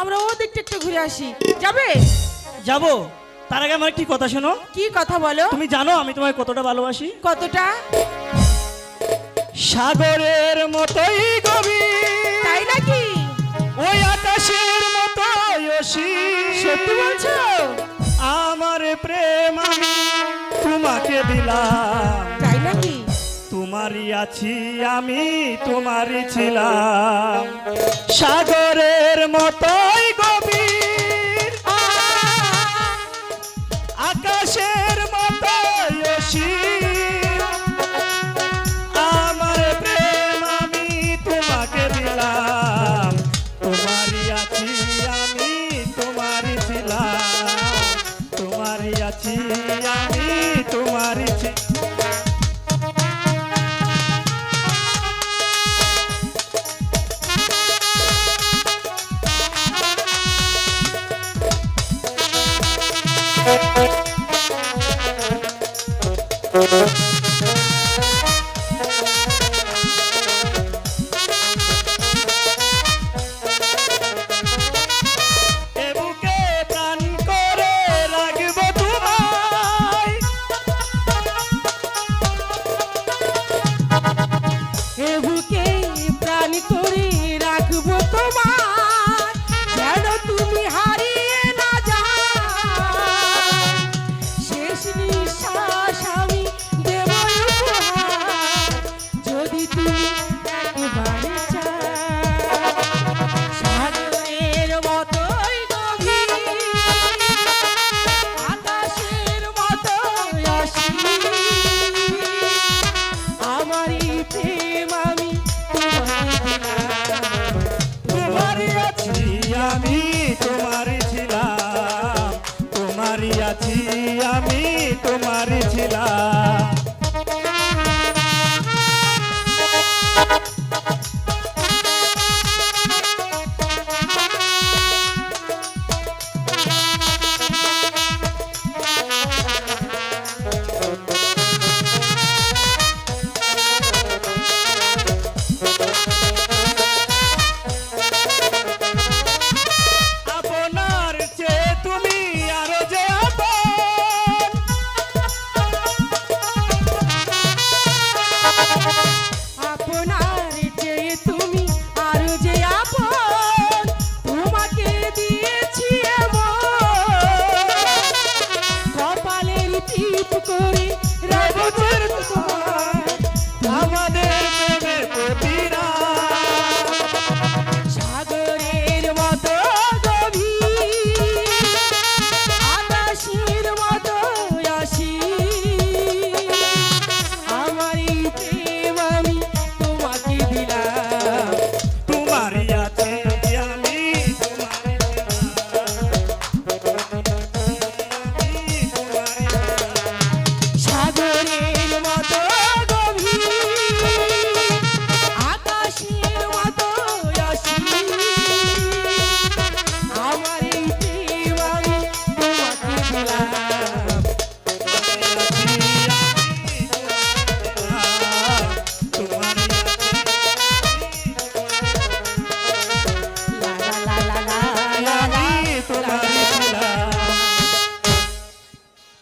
আমরা ও দিকটা একটু ঘুরে আসি। যাবে? যাব। তার আগে আমার একটি কথা শোনো। কি কথা বলো? তুমি জানো আমি তোমায় কতটা ভালোবাসি? কতটা? সাগরের মতোই গভীর। তাই নাকি? ওই আকাশের মতোই অসীম। সত্যি বলছো? আমার প্রেম আমি তোমাকে দিলাম। তাই নাকি? তোমারই আছি আমি তোমারই ছিলাম। সাগরের মতোই আমি তোমারই ছিলাম এ আছি আমি।